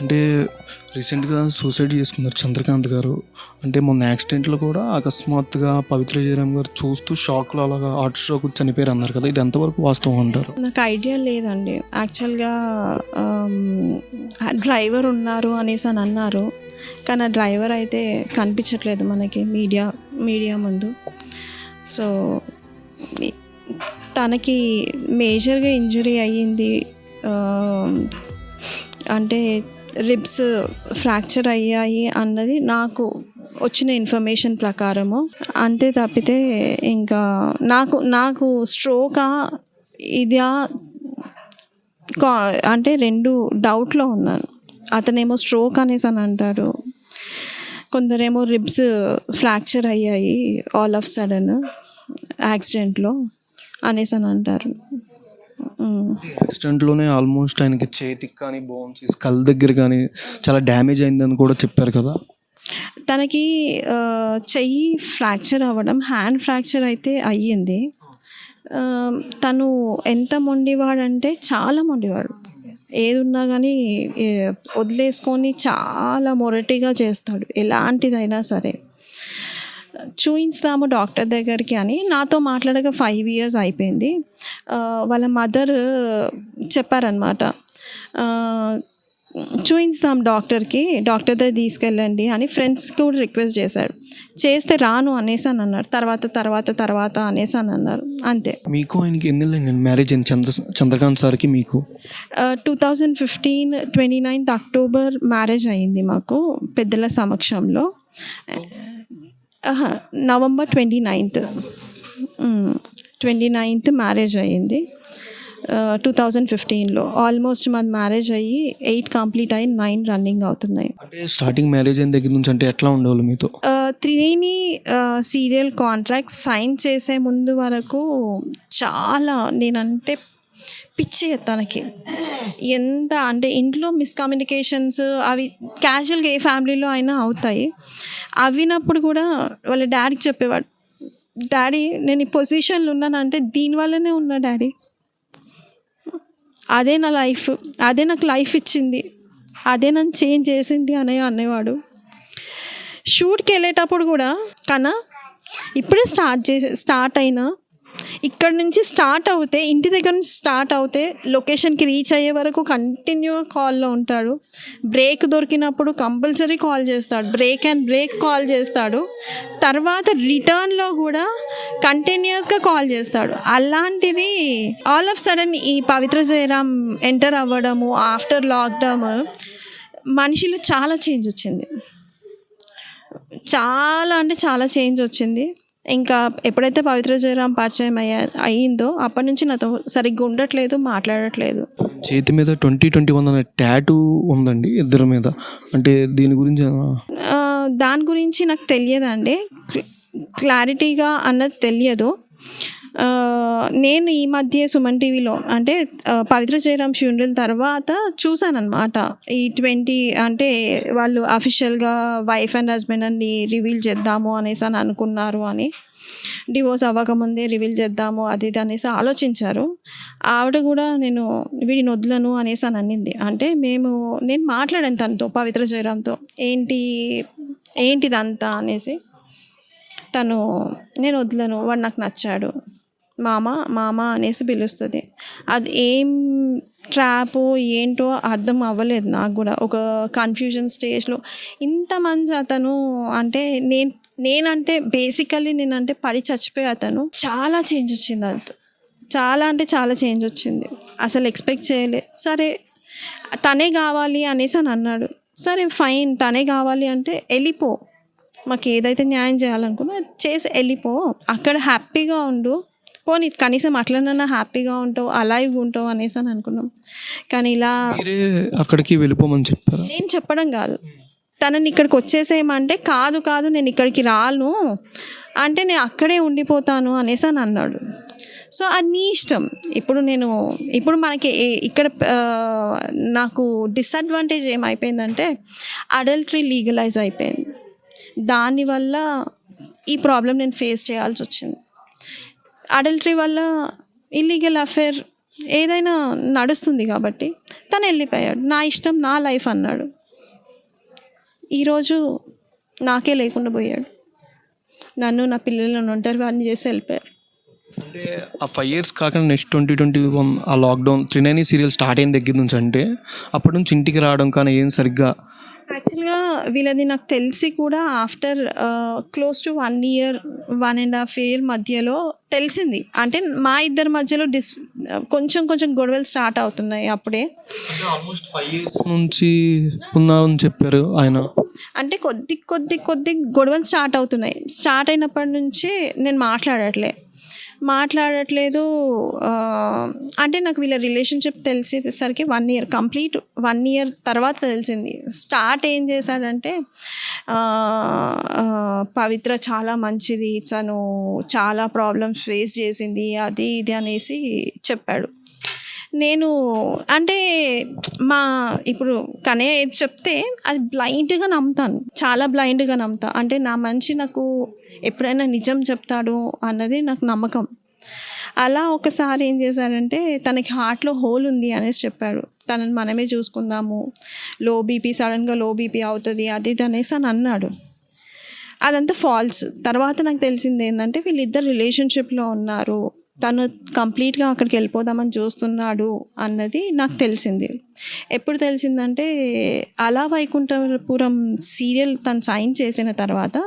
అంటే రీసెంట్గా సూసైడ్ చేసుకున్నారు చంద్రకాంత్ గారు. అంటే మొన్న యాక్సిడెంట్లో కూడా అకస్మాత్తుగా పవిత్ర జయరామ్ గారు చూస్తూ షాక్లో అలాగా హార్ట్ స్ట్రోక్ చనిపోయారు అన్నారు కదా. ఇది ఎంతవరకు వాస్తవం అంటారు? నాకు ఐడియా లేదండి. యాక్చువల్గా డ్రైవర్ ఉన్నారు అనేసి అని అన్నారు. కానీ ఆ డ్రైవర్ అయితే కనిపించట్లేదు మనకి మీడియా మీడియా ముందు. సో తనకి మేజర్గా ఇంజురీ అయ్యింది. అంటే రిబ్స్ ఫ్రాక్చర్ అయ్యాయి అన్నది నాకు వచ్చిన ఇన్ఫర్మేషన్ ప్రకారము. అంతే తప్పితే ఇంకా నాకు నాకు స్ట్రోకా ఇదా కా అంటే రెండు డౌట్లో ఉన్నాను. అతనేమో స్ట్రోక్ అనేసి అని అంటారు కొందరేమో రిబ్స్ ఫ్రాక్చర్ అయ్యాయి ఆల్ ఆఫ్ సడన్ యాక్సిడెంట్లో అనేసి అని అంటారు. యాక్సిడెంట్లోనే ఆల్మోస్ట్ ఆయనకి చేతికి కానీ బోన్స్ స్కల్ దగ్గర కానీ చాలా డ్యామేజ్ అయిందని కూడా చెప్పారు కదా. తనకి చెయ్యి ఫ్రాక్చర్ అవ్వడం హ్యాండ్ ఫ్రాక్చర్ అయితే అయ్యింది. తను ఎంత మొండివాడంటే చాలా మొండివాడు. ఏదున్నా కానీ వదిలేసుకొని చాలా మొరటిగా చేస్తాడు. ఎలాంటిదైనా సరే. చూయించుదాము డాక్టర్ దగ్గరికి అని. నాతో మాట్లాడక ఫైవ్ ఇయర్స్ అయిపోయింది. వాళ్ళ మదర్ చెప్పారనమాట చూయించుదాం డాక్టర్కి డాక్టర్ దగ్గర తీసుకెళ్ళండి అని ఫ్రెండ్స్కి కూడా రిక్వెస్ట్ చేశాడు. చేస్తే రాను అనేసి అని అన్నారు. తర్వాత తర్వాత తర్వాత అనేసి అని అన్నారు. అంతే. మీకు ఆయనకి ఎన్ని నేను మ్యారేజ్ అయింది చంద్ర చంద్రకాంత్ సార్కి మీకు? Two thousand fifteen twenty ninth October marriage అయ్యింది మాకు పెద్దల సమక్షంలో. November twenty ninth. Twenty ninth marriage అయ్యింది. టూ థౌజండ్ ఫిఫ్టీన్లో ఆల్మోస్ట్ మాది మ్యారేజ్ అయ్యి ఎయిట్ కంప్లీట్ అయ్యి నైన్ రన్నింగ్ అవుతున్నాయి. అంటే స్టార్టింగ్ మ్యారేజ్ అయిన దగ్గర నుంచి అంటే ఎట్లా ఉండేవాళ్ళు మీతో? త్రివేణి సీరియల్ కాంట్రాక్ట్ సైన్ చేసే ముందు వరకు చాలా నేనంటే పిచ్చి తనకి. ఎంత అంటే ఇంట్లో మిస్కమ్యూనికేషన్స్ అవి క్యాజువల్గా ఏ ఫ్యామిలీలో అయినా అవుతాయి. అవినప్పుడు కూడా వాళ్ళ డాడీకి చెప్పేవాడు డాడీ నేను ఈ పొజిషన్లో ఉన్నానంటే దీనివల్లనే ఉన్నా డాడీ. అదే నా లైఫ్ అదే నాకు లైఫ్ ఇచ్చింది అదే నన్ను చేంజ్ చేసింది అనే అనేవాడు. షూట్కి వెళ్ళేటప్పుడు కూడా కన్నా ఇప్పుడే స్టార్ట్ చేసే స్టార్ట్ అయినా ఇక్కడ నుంచి స్టార్ట్ అవుతే ఇంటి దగ్గర నుంచి స్టార్ట్ అవుతే లొకేషన్కి రీచ్ అయ్యే వరకు కంటిన్యూగా కాల్లో ఉంటాడు. బ్రేక్ దొరికినప్పుడు కంపల్సరీ కాల్ చేస్తాడు. బ్రేక్ అండ్ బ్రేక్ కాల్ చేస్తాడు. తర్వాత రిటర్న్లో కూడా కంటిన్యూస్గా కాల్ చేస్తాడు. అలాంటిది ఆల్ ఆఫ్ సడన్ ఈ పవిత్ర జయరామ్ ఎంటర్ అవ్వడము ఆఫ్టర్ లాక్డౌన్ మనిషిలో చాలా చేంజ్ వచ్చింది. చాలా అంటే చాలా చేంజ్ వచ్చింది. ఇంకా ఎప్పుడైతే పవిత్ర జయరాం పరిచయం అయ్యా అయ్యిందో అప్పటి నుంచి నాతో సరిగ్గా ఉండట్లేదు మాట్లాడట్లేదు. చేతి మీద ట్వంటీ ట్వంటీ వన్ అనే ట్యాటూ ఉందండి ఇద్దరి మీద. అంటే దీని గురించి దాని గురించి నాకు తెలియదండి. క్ల- క్లారిటీగా అన్నది తెలియదు. నేను ఈ మధ్య సుమన్ టీవీలో అంటే పవిత్ర జయరామ్ ఫ్యూనరల్ తర్వాత చూశానమాట ఈ ట్వంటీ అంటే వాళ్ళు అఫీషియల్గా వైఫ్ అండ్ హస్బెండ్ అని రివీల్ చేద్దాము అనేసి అని అనుకున్నారు అని డివోర్స్ అవ్వకముందే రివీల్ చేద్దాము అది ఇది అనేసి ఆలోచించారు. ఆవిడ కూడా నేను వీడిని వదలను అనేసి అని అన్నింది అంటే మేము నేను మాట్లాడాను తనతో పవిత్ర జయరామ్తో ఏంటి ఏంటిదంతా అనేసి. తను నేను వదలను వాడు నాకు నచ్చాడు. మామ మామ అనేసి పిలుస్తుంది. అది ఏం ట్రాప్ ఏంటో అర్థం అవ్వలేదు నాకు కూడా. ఒక కన్ఫ్యూజన్ స్టేజ్లో ఇంత మంచి అతను అంటే నేను నేనంటే బేసికల్లీ నేనంటే పడి చచ్చిపోయి అతను. చాలా చేంజ్ వచ్చింది అంత. చాలా అంటే చాలా చేంజ్ వచ్చింది. అసలు ఎక్స్పెక్ట్ చేయలే. సరే తనే కావాలి అనేసి అని అన్నాడు. సరే ఫైన్ తనే కావాలి అంటే వెళ్ళిపో. మాకు ఏదైతే న్యాయం చేయాలనుకున్నా చేసి వెళ్ళిపో. అక్కడ హ్యాపీగా ఉండు. పోనీ కనీసం అట్లనన్నా హ్యాపీగా ఉంటావు అలైవ్ ఉంటావు అనేసి అని అనుకున్నాం. కానీ ఇలా అక్కడికి వెళ్ళిపోమని చెప్పారు? నేను చెప్పడం కాదు. తనని ఇక్కడికి వచ్చేసేయమంటే కాదు కాదు నేను ఇక్కడికి రాను. అంటే నేను అక్కడే ఉండిపోతాను అనేసి అని అన్నాడు. సో అది నీ ఇష్టం. ఇప్పుడు నేను ఇప్పుడు మనకి ఇక్కడ నాకు డిసడ్వాంటేజ్ ఏమైపోయిందంటే అడల్టరీ లీగలైజ్ అయిపోయింది. దానివల్ల ఈ ప్రాబ్లం నేను ఫేస్ చేయాల్సి వచ్చింది. అడల్టరీ వల్ల ఇల్లీగల్ అఫేర్ ఏదైనా నడుస్తుంది కాబట్టి తను వెళ్ళిపోయాడు. నా ఇష్టం నా లైఫ్ అన్నాడు. ఈరోజు నాకే లేకుండా పోయాడు. నన్ను నా పిల్లలను ఒంటరి వాడిని చేసి వెళ్ళిపోయారు. అంటే ఆ ఫైవ్ ఇయర్స్ కాకుండా నెక్స్ట్ ట్వంటీ ట్వంటీ వన్ ఆ లాక్డౌన్ త్రినేని సీరియల్ స్టార్ట్ అయిన దగ్గర నుంచి అంటే అప్పటి నుంచి ఇంటికి రావడం కానీ ఏం సరిగ్గా యాక్చువల్గా వీళ్ళది నాకు తెలిసి కూడా after close to one year one and half year మధ్యలో తెలిసింది. అంటే మా ఇద్దరి మధ్యలో డిస్ కొంచెం కొంచెం గొడవలు స్టార్ట్ అవుతున్నాయి అప్పుడే. ఆల్మోస్ట్ ఫైవ్ ఇయర్స్ నుంచి ఉన్నారని చెప్పారు ఆయన. అంటే కొద్ది కొద్ది కొద్ది గొడవలు స్టార్ట్ అవుతున్నాయి. స్టార్ట్ అయినప్పటి నుంచి నేను మాట్లాడట్లే. మాట్లాడట్లేదు. అంటే నాకు వీళ్ళ relationship తెలిసేసరికి one year complete one year తర్వాత తెలిసింది. స్టార్ట్ ఏం చేశాడంటే పవిత్ర చాలా మంచిది తను చాలా ప్రాబ్లమ్స్ ఫేస్ చేసింది అది ఇది అనేసి చెప్పాడు. నేను అంటే మా ఇప్పుడు కనే ఏది చెప్తే అది బ్లైండ్గా నమ్ముతాను. చాలా బ్లైండ్గా నమ్ముతా. అంటే నా మనిషి నాకు ఎప్పుడైనా నిజం చెప్తాడు అన్నది నాకు నమ్మకం. అలా ఒకసారి ఏం చేశాడంటే తనకి హార్ట్లో హోల్ ఉంది అనేసి చెప్పాడు. తనని మనమే చూసుకుందాము. లో బీపీ సడన్గా లో బీపీ అవుతుంది అది ఇది అనేసి అని అన్నాడు. అదంతా ఫాల్స్ తర్వాత నాకు తెలిసింది ఏంటంటే వీళ్ళిద్దరు రిలేషన్షిప్లో ఉన్నారు. తను కంప్లీట్గా అక్కడికి వెళ్ళిపోదామని చూస్తున్నాడు అన్నది నాకు తెలిసింది. ఎప్పుడు తెలిసిందంటే అలా వైకుంఠపురం సీరియల్ తను సైన్ చేసిన తర్వాత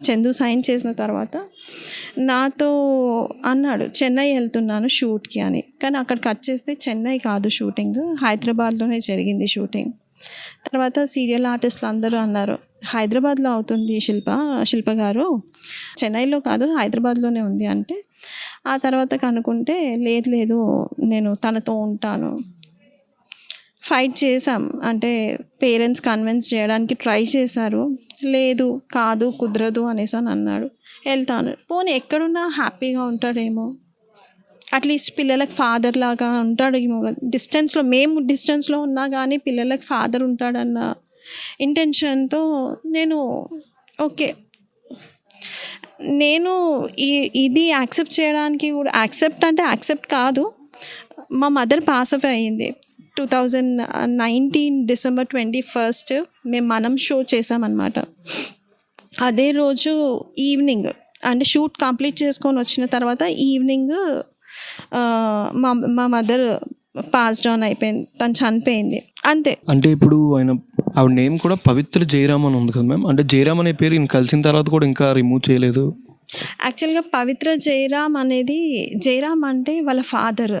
చందు సైన్ చేసిన తర్వాత నాతో అన్నాడు చెన్నై వెళ్తున్నాను షూట్కి అని. కానీ అక్కడ కట్ చేస్తే చెన్నై కాదు షూటింగ్ హైదరాబాద్లోనే జరిగింది షూటింగ్. తర్వాత సీరియల్ ఆర్టిస్టులు అందరూ అన్నారు హైదరాబాద్లో అవుతుంది శిల్ప శిల్ప గారు. చెన్నైలో కాదు హైదరాబాద్లోనే ఉంది అంటే ఆ తర్వాత కనుకుంటే లేదు లేదు నేను తనతో ఉంటాను. ఫైట్ చేసాం అంటే పేరెంట్స్ కన్విన్స్ చేయడానికి ట్రై చేశారు. లేదు కాదు కుదరదు అనేసి అని అన్నాడు. వెళ్తాను. పోనీ ఎక్కడున్నా హ్యాపీగా ఉంటాడేమో. అట్లీస్ట్ పిల్లలకు ఫాదర్ లాగా ఉంటాడు ఏమో డిస్టెన్స్లో మేము డిస్టెన్స్లో ఉన్నా కానీ పిల్లలకు ఫాదర్ ఉంటాడన్న ఇంటెన్షన్తో నేను ఓకే నేను ఈ ఇది యాక్సెప్ట్ చేయడానికి కూడా యాక్సెప్ట్ అంటే యాక్సెప్ట్ కాదు. మా మదర్ పాస్ అవే అయ్యింది. Two thousand nineteen December twenty first మేము మనం షో చేసామన్నమాట. అదే రోజు ఈవినింగ్ అంటే షూట్ కంప్లీట్ చేసుకొని వచ్చిన తర్వాత ఈవినింగ్ మా మా మదర్ పాస్డ్ ఆన్ అయిపోయింది. తను చనిపోయింది. అంతే. అంటే ఇప్పుడు ఆయన ఆవిడ నేమ్ కూడా పవిత్ర జయరామ్ అని ఉంది కదా మ్యామ్ అంటే జయరామ్ అనే పేరు కలిసిన తర్వాత కూడా ఇంకా రిమూవ్ చేయలేదు. యాక్చువల్గా పవిత్ర జయరామ్ అనేది జయరామ్ అంటే వాళ్ళ ఫాదర్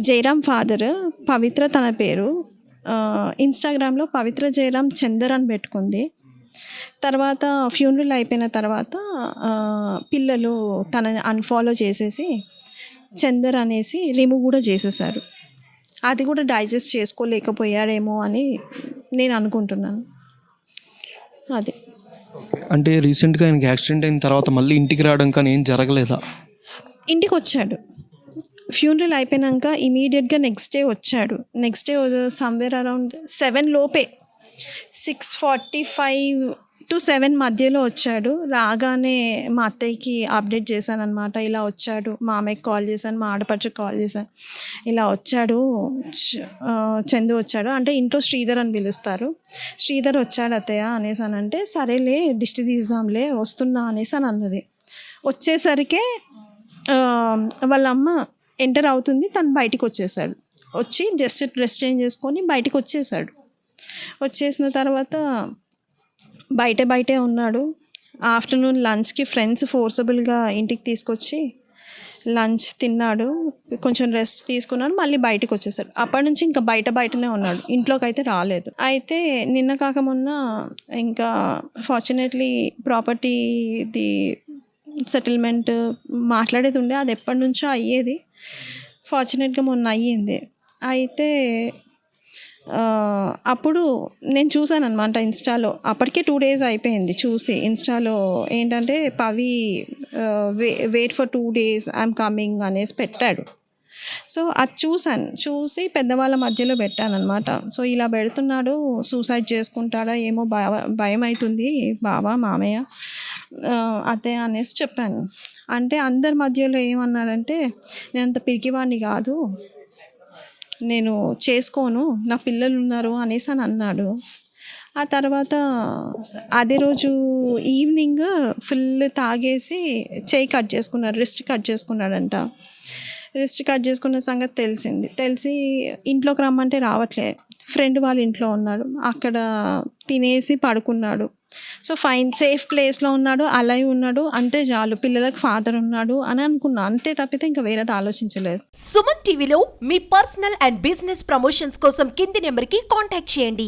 జయరామ్ ఫాదర్ పవిత్ర తన పేరు. ఇన్స్టాగ్రామ్లో పవిత్ర జయరామ్ చందర్ అని పెట్టుకుంది. తర్వాత ఫ్యూనరల్ అయిపోయిన తర్వాత పిల్లలు తనని అన్ఫాలో చేసేసి చందర్ అనేసి రిమూవ్ కూడా చేసేసారు. అది కూడా డైజెస్ట్ చేసుకోలేకపోయాడేమో అని నేను అనుకుంటున్నాను. అది. అంటే రీసెంట్గా ఆయనకి యాక్సిడెంట్ అయిన తర్వాత మళ్ళీ ఇంటికి రావడం కానీ ఏం జరగలేదా? ఇంటికి వచ్చాడు ఫ్యూనరల్ అయిపోయినాక ఇమీడియట్గా నెక్స్ట్ డే వచ్చాడు. Next day somewhere around seven లోపే. Six forty five to seven మధ్యలో వచ్చాడు. రాగానే మా అత్తయ్యకి అప్డేట్ చేశాను అనమాట ఇలా వచ్చాడు. మా అమ్మకి కాల్ చేశాను. మా ఆడపడుచుకి కాల్ చేశాను. ఇలా వచ్చాడు. చ- చందు వచ్చాడు. అంటే ఇంట్లో శ్రీధర్ అని పిలుస్తారు. శ్రీధర్ వచ్చాడు అత్తయ్య అనేసి అని అంటే సరేలే దిష్టి తీద్దాంలే వస్తున్నా అనేసి అని అన్నది. వచ్చేసరికే వాళ్ళ అమ్మ ఎంటర్ అవుతుంది. తను బయటికి వచ్చేసాడు. వచ్చి జస్ట్ డ్రెస్ చేంజ్ చేసుకొని బయటికి వచ్చేసాడు. వచ్చేసిన తర్వాత బయట బయటే ఉన్నాడు. ఆఫ్టర్నూన్ లంచ్కి ఫ్రెండ్స్ ఫోర్సబుల్గా ఇంటికి తీసుకొచ్చి లంచ్ తిన్నాడు. కొంచెం రెస్ట్ తీసుకున్నాడు. మళ్ళీ బయటకు వచ్చేసాడు. అప్పటి నుంచి ఇంకా బయట బయటనే ఉన్నాడు. ఇంట్లోకి అయితే రాలేదు. అయితే నిన్న కాక మొన్న ఇంకా ఫార్చునేట్లీ ప్రాపర్టీది సెటిల్మెంట్ మాట్లాడేది ఉండే. అది ఎప్పటి నుంచో అయ్యేది. ఫార్చునేట్గా మొన్న అయ్యింది. అయితే అప్పుడు నేను చూసాను అనమాట ఇన్స్టాలో. అప్పటికే టూ డేస్ అయిపోయింది చూసి. ఇన్స్టాలో ఏంటంటే Pavi we wait for two days I'm coming అనేసి పెట్టాడు. సో అది చూశాను. చూసి పెద్దవాళ్ళ మధ్యలో పెట్టాను అనమాట సో ఇలా పెడుతున్నాడు సూసైడ్ చేసుకుంటాడా ఏమో భయ భయం అవుతుంది బావా మామయ్య అదే అనేసి చెప్పాను. అంటే అందరి మధ్యలో ఏమన్నాడంటే నేను అంత పిరికివాడిని కాదు. నేను చేసుకోను నా పిల్లలు ఉన్నారు అనేసి అని అన్నాడు. ఆ తర్వాత అదే రోజు ఈవినింగ్ ఫుల్ తాగేసి చేయి కట్ చేసుకున్నాడు రిస్ట్ కట్ చేసుకున్నాడంట. రిస్ట్ కట్ చేసుకున్న సంగతి తెలిసింది. తెలిసి ఇంట్లోకి రమ్మంటే రావట్లే. ఫ్రెండ్ వాళ్ళ ఇంట్లో ఉన్నాడు. అక్కడ తినేసి పడుకున్నాడు. సో ఫైన్ సేఫ్ ప్లేస్లో ఉన్నాడు అలాగే ఉన్నాడు అంతే చాలు పిల్లలకు ఫాదర్ ఉన్నాడు అని అనుకున్నా అంతే తప్పితే ఇంకా వేరేది ఆలోచించలేదు. సుమన్ టీవీలో మీ పర్సనల్ అండ్ బిజినెస్ ప్రమోషన్స్ కోసం కింది నెంబర్కి కాంటాక్ట్ చేయండి.